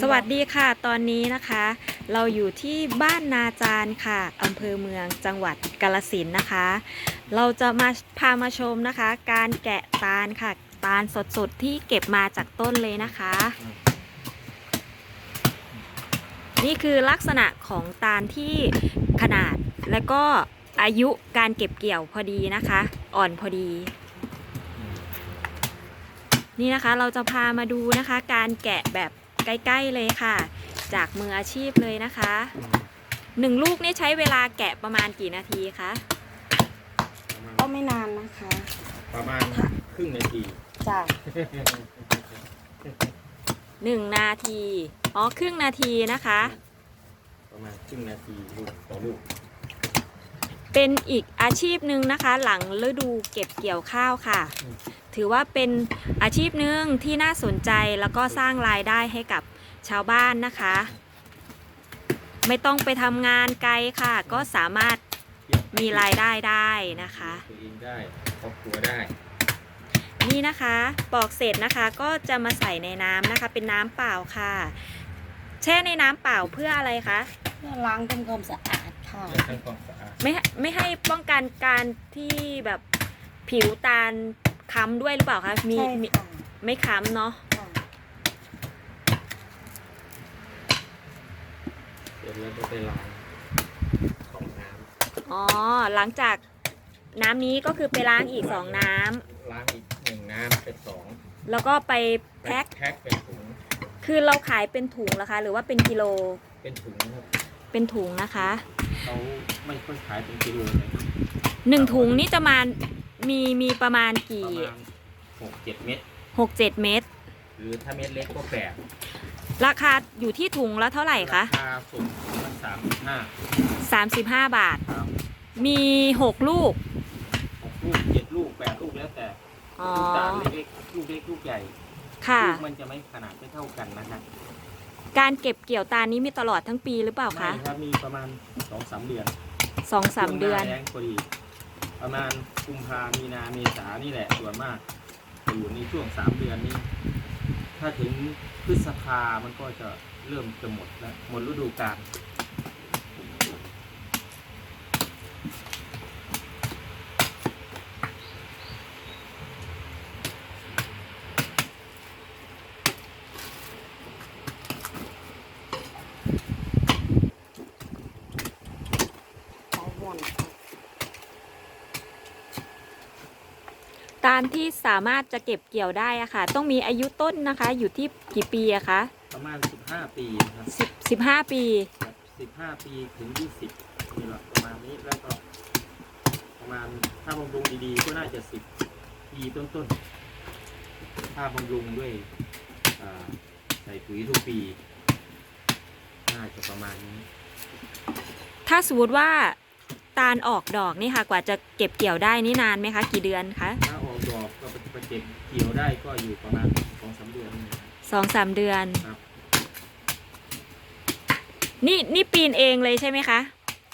สวัสดีค่ะ ตอนนี้นะคะ เราอยู่ที่บ้านนาจารค่ะอำเภอเมืองจังหวัดกาลสินนะคะ เราจะมาพามาชมนะคะ การแกะตาลค่ะ ตาลสดๆที่เก็บมาจากต้นเลยนะคะ นี่คือลักษณะของตาลที่ขนาดและก็อายุการเก็บเกี่ยวพอดีนะคะ อ่อนพอดี นี่นะคะเราจะพามาดูนะคะ การแกะแบบ ใกล้ๆเลยค่ะ จากมืออาชีพเลยนะคะหนึ่งลูกนี่ใช้เวลาแกะประมาณกี่นาทีคะก็ไม่นานนะคะ ประมาณครึ่งนาทีจ้ะหนึ่งนาที อ๋อ ครึ่งนาทีนะคะ ประมาณครึ่งนาทีลูกต่อลูก เป็นอีกอาชีพหนึ่งนะคะ หลังฤดูเก็บเกี่ยวข้าวค่ะ ถือว่าเป็นอาชีพหนึ่งที่น่าสนใจแล้วก็สร้างรายได้ให้กับชาวบ้านนะคะ ไม่ต้องไปทำงานไกลค่ะ ก็สามารถเทียบมีรายได้ได้นะคะตัวเองได้ครอบครัวได้ นี่นะคะปอกเสร็จนะคะก็จะมาใส่ในน้ำนะคะ เป็นน้ำเปล่าค่ะ แช่ในน้ำเปล่าเพื่ออะไรคะ เพื่อล้างทำความสะอาดค่ะและทั้งความสะอาด ไม่ให้ไม่ให้ป้องกันการที่แบบผิวตาลค้ำด้วยหรือเปล่าคะมีใช่มีค่ะไม่ค้ำเนาะค่ะเสร็จแล้วก็ไปล้างสองน้อ๋อหลังจากน้ำนี้ก็คือไปล้างอีกสองน้ำำล้างอีกหนึ่งน้ำเป็นสองแล้วก็ไปแพ็คแพ็คเป็นถุงคือเราขายเป็นถุงเหรอคะ หรือว่าเป็นกิโลเป็นถุงครับเป็นถุงนะคะ เขาไม่ค่อยขายเป็นกิโลเลยหนึ่งถุงนี่จะมามีมีประมาณปกี่ระมาณหกเจ็ดเม็ดหกเจ็ดเม็ดหรือถ้าเม็ดเล็กก็แปดราคาอยู่ที่ถุงละเท่าไหร่คะราคาส่งมันสามสิบห้า35บาท ครับมี6ลูก หกลูกเจ็ดลูกแปดลูกแล้วแต่อ๋อ ลูกตาลเล็กๆลูกเล็กลูกใหญ่ค่ะ ลูกมันจะไม่ขนาดไม่เท่ากันนะครับ การเก็บเกี่ยวตาลนี้มีตลอดทั้งปีหรือเปล่าคะไม่ครับมีประมาณสองสามเดือนสองสามเดือนช่วงหาแรงพอดีประมาณกุมภามีนาเมษานี่แหละส่วนมากจะอยู่ในช่วงสามเดือนนี้ ถ้าถึงพฤษภามันก็จะเริ่มจะหมดแล้วหมดฤดูกาล สายห่วงค่ะ ตาลที่สามารถจะเก็บเกี่ยวได้อะค่ะ ต้องมีอายุต้นนะคะ อยู่ที่กี่ปีอะคะประมาณสิบห้าปีนะครับสิบสิบห้าปีสิบห้าปีถึงยี่สิบนี่แหละประมาณนี้แล้วก็ ประมาณถ้าบำรุงดีๆ ก็น่าจะสิบปีต้นๆ ถ้าบำรุงด้วยอ่าใส่ปุ๋ยทุกปี น่าจะประมาณนี้ ถ้าสมมติว่าตาลออกดอกนี่ค่ะ กว่าจะเก็บเกี่ยวได้นี่นานไหมคะ กี่เดือนคะ เก็บเกี่ยวได้ก็อยู่ประมาณสองสามเดือนนี่นะครับสองสามเดือน ครับ นี่นี่ปีนเองเลยใช่ไหมคะ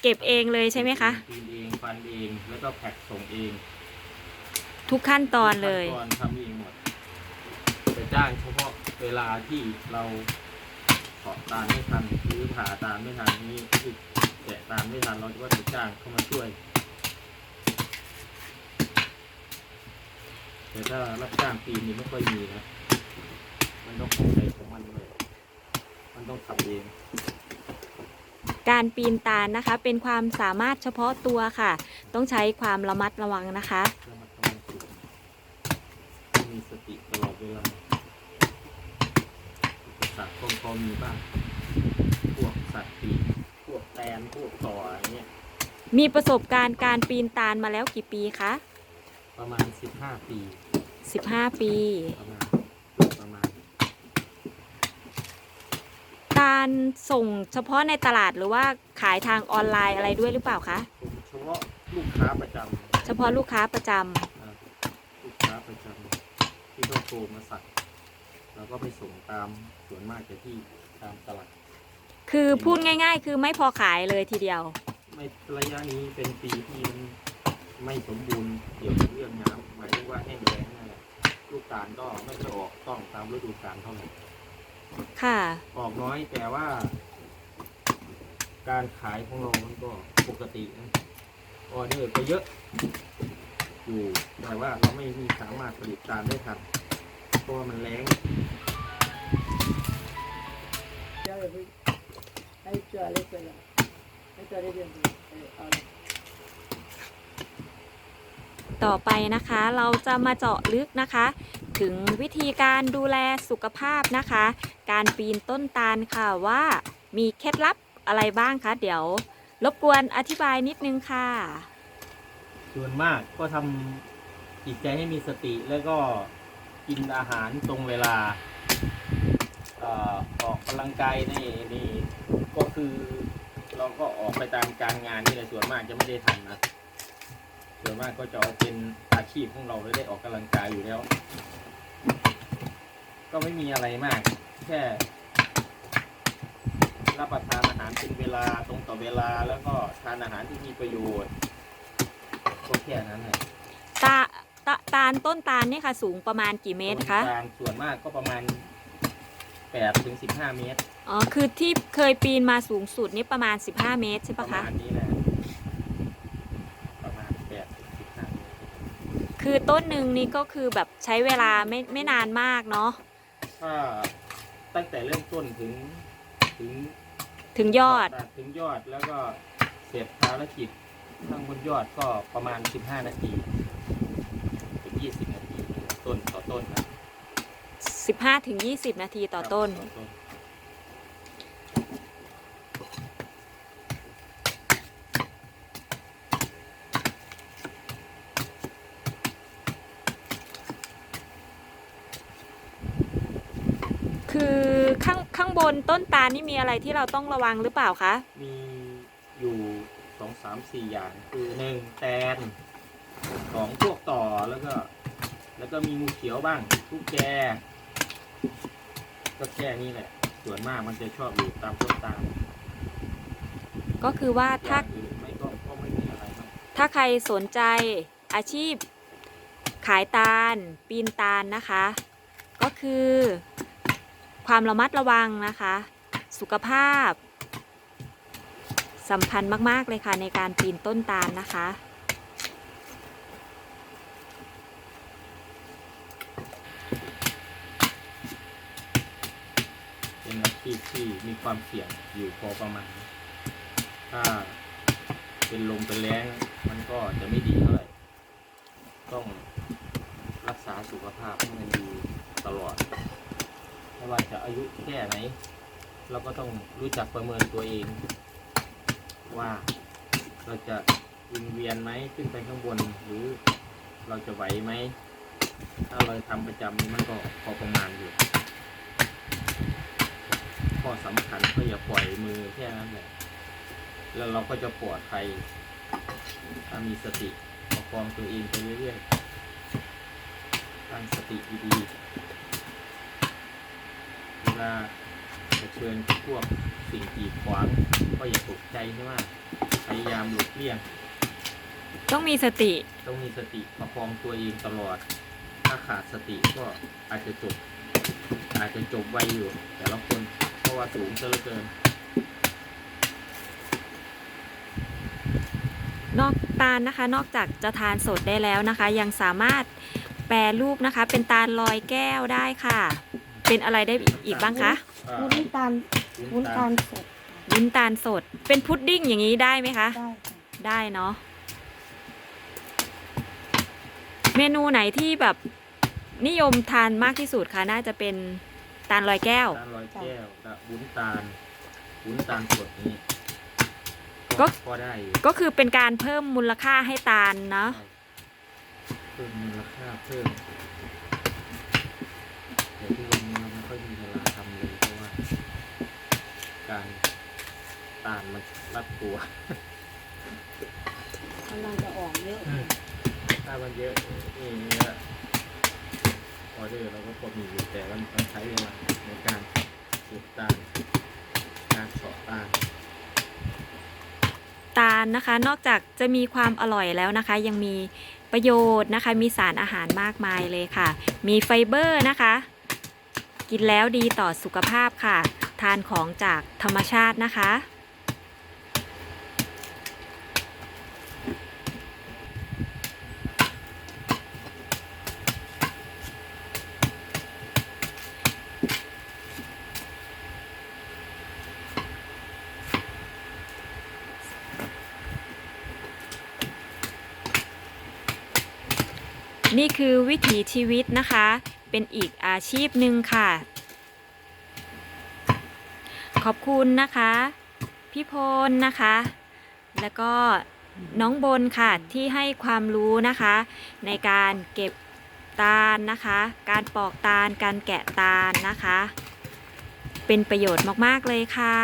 เก็บเองเลยใช่ไหมคะ ปีนเองฟันเองแล้วก็แพ็คส่งเองทุกขั้นตอนเลย ขั้นตอนทำเองหมดจะจ้างเฉพาะเวลาที่เราเกาะตาลไม่ทันหรือผ่าตาลไม่ทันนี่คือแกะตาลไม่ทันเราก็จะจ้างเข้ามาช่วย แต่ถ้ารับจ้างปีนนี่ไม่ค่อยมีนะ มันต้องของใครของมันเลยมันต้องทำเอง การปีนตาลนะคะ เป็นความสามารถเฉพาะตัวค่ะ ต้องใช้ความระมัดระวังนะคะ ระมัดระวังสูงต้องมีสติตลอดเวลาอุปสรรคก็พอมีบ้าง พวกสัตว์ปีกพวกแตน พวกต่ออะไรเงี้ย มีประสบการณ์การปีนตาลมาแล้วกี่ปีคะ ประมาณ สิบห้าปี15ปี ประมาณประมาณตาลส่งเฉพาะในตลาดหรือว่าขายทางออนไลน์อะไรด้วยหรือเปล่าคะ ผมเฉพาะลูกค้าประจำเฉพาะลูกค้าประจำอ่าลูกค้าประจำที่เขาโทรมาสั่งเราก็ไปส่งตามส่วนมากจะที่ตามตลาด คือพูดง่าย ๆ คือไม่พอขายเลยทีเดียว ไม่ระยะนี้เป็นปีที่มัน ไม่สมบูรณ์เกี่ยวกับเรื่องน้ำหมายถึงว่าแห้งแล้งนั่นแหละลูกตาลก็ไม่ค่อยออกต้องตามฤดูกาลเท่าไหร่ ค่ะ ออกน้อยแต่ว่า การขายของเรามันก็ปกตินะออเดอร์ก็เยอะ อยู่แต่ว่าเราไม่มีสามารถผลิตตามได้ทันเพราะว่ามันแรงต่อ ต่อไปนะคะ เราจะมาเจาะลึกนะคะ ถึงวิธีการดูแลสุขภาพนะคะ การปีนต้นตาลค่ะว่ามีเคล็ดลับอะไรบ้างคะ เดี๋ยวรบกวนอธิบายนิดนึงค่ะ ส่วนมากก็ทำจิตใจให้มีสติแล้วก็กินอาหารตรงเวลาเอ่อออกกำลังกายนี่นี่ก็คือ เราก็ออกไปตามการงานนี่แหละส่วนมากจะไม่ได้ทำนะ ส่วนมากก็จะเอาเป็นอาชีพของเราเลยได้ออกกำลังกายอยู่แล้ว ก็ไม่มีอะไรมาก แค่รับประทานอาหารเป็นเวลาตรงต่อเวลาแล้วก็ทานอาหารที่มีประโยชน์ก็แค่นั้นแหละตาตาตาลต้นตาลเนี่ยค่ะ สูงประมาณกี่เมตรคะต้นกลางส่วนมากก็ประมาณ8ถึง15เมตร อ๋อ คือที่เคยปีนมาสูงสุดนี่ประมาณ15เมตรใช่ปปะระคะมาณนี้แหละประมาณ8ถึง15 เมตร คือต้นหนึ่งนี่ก็คือแบบใช้เวลาไม่ไม่นานมากเนาะถ้าตั้งแต่เริ่มต้นถึงถึงถึงยอด ถึงยอดแล้วก็เสร็จภารกิจข้างบนยอดก็ประมาณ 15 นาที ถึง 20 นาที ต้นต่อต้นนะ15ถึง20 นาทีต่อต้น ต่อต้น คือข้างข้างบนต้นตาลนี่มีอะไรที่เราต้องระวังหรือเปล่าคะ มีอยู่สองสามสี่อย่างคือหนึ่งแตนสองพวกต่อแล้วก็ แล้วก็มีงูเขียวบ้างทุกแก ก็แค่นี้แหละ ส่วนมากมันจะชอบอยู่ตามต้นตาลก็คือว่าอถ้าย่างอื่นไม่ก็ก็ไม่มีอะไรมากถ้าใครสนใจอาชีพขายตาล ปีนตาลนะคะ ก็คือ ความระมัดระวังนะคะ สุขภาพสำคัญมาก ๆ เลยค่ะในการปีนต้นตาลนะคะ เป็นอาชีพที่มีความเสี่ยงอยู่พอประมาณ ถ้าเป็นลมเป็นแรงมันก็จะไม่ดีเท่าไหร่ ต้องรักษาสุขภาพให้มันดีตลอด ว่าจะอายุแค่ไหน เราก็ต้องรู้จักประเมินตัวเอง ว่าเราจะวิงเวียนไหมขึ้นไปข้างบนหรือเราจะไหวไหม ถ้าเราทำประจำนี่มันก็พอประมาณอยู่ข้อสำคัญก็อย่าปล่อยมือแค่นั้นแหละแล้วเราก็จะปลอดภัยถ้ามีสติประคองตัวเองไปเรื่อยๆตั้งสติดีๆ เวลาเผชิญกับพวกสิ่งกีดขวาง ก็อย่าตกใจใช่ไหมพยายามหลบเลี่ยง ต้องมีสติ ต้องมีสติประคองตัวเองตลอด ถ้าขาดสติก็อาจจะจบ อาจจะจบไวอยู่ แต่ละคนเพราะว่าสูงซะเหลือเกิน นอกตาลนะคะ นอกจากจะทานสดได้แล้วนะคะ ยังสามารถแปรรูปนะคะ เป็นตาลลอยแก้วได้ค่ะ เป็นอะไรได้อีกบ้างคะอ่าวุ้นตาลวุ้นตาลสดวุ้นตาลสด เป็นพุดดิ้งอย่างนี้ได้ไหมคะ ได้ค่ะได้เนาะเมนูไหนที่แบบนิยมทานมากที่สุดคะน่าจะเป็นตาลลอยแก้ว ตาลลอยแก้วกับวุ้นตาลวุ้นตาลสดนี้ก็ พอได้อยู่ก็คือเป็นการเพิ่มมูลค่าให้ตาลเนาะเพิ่มมูลค่าเพิ่มแต่ที่วันนี้เราไม่ค่อยมีเวลาทำเลยเพราะว่า การตาลมันรัดตัวกำลังจะออกเยอะถ้ามันเยอะนี่เนี่ยออเดอร์เราก็พอมีอยู่แต่มันต้องใช้เวลาในการเก็บตาลการเฉาะตาลตาลนะคะ นอกจากจะมีความอร่อยแล้วนะคะ ยังมีประโยชน์นะคะ มีสารอาหารมากมายเลยค่ะ มีไฟเบอร์นะคะ กินแล้วดีต่อสุขภาพค่ะ ทานของจากธรรมชาตินะคะ นี่คือวิถีชีวิตนะคะ เป็นอีกอาชีพหนึ่งค่ะ ขอบคุณนะคะ พี่พลนะคะ แล้วก็น้องบนค่ะที่ให้ความรู้นะคะ ในการเก็บตาลนะคะ การปอกตาล การแกะตาลนะคะ เป็นประโยชน์มากๆเลยค่ะ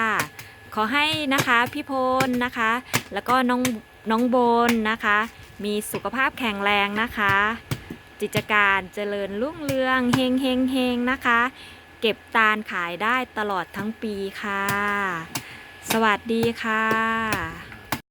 ขอให้นะคะพี่พลนะคะ แล้วก็น้องน้องบนนะคะ มีสุขภาพแข็งแรงนะคะกิจการเจริญรุ่งเรืองเฮงเฮงเฮงนะคะ เก็บตาลขายได้ตลอดทั้งปีค่ะ สวัสดีค่ะ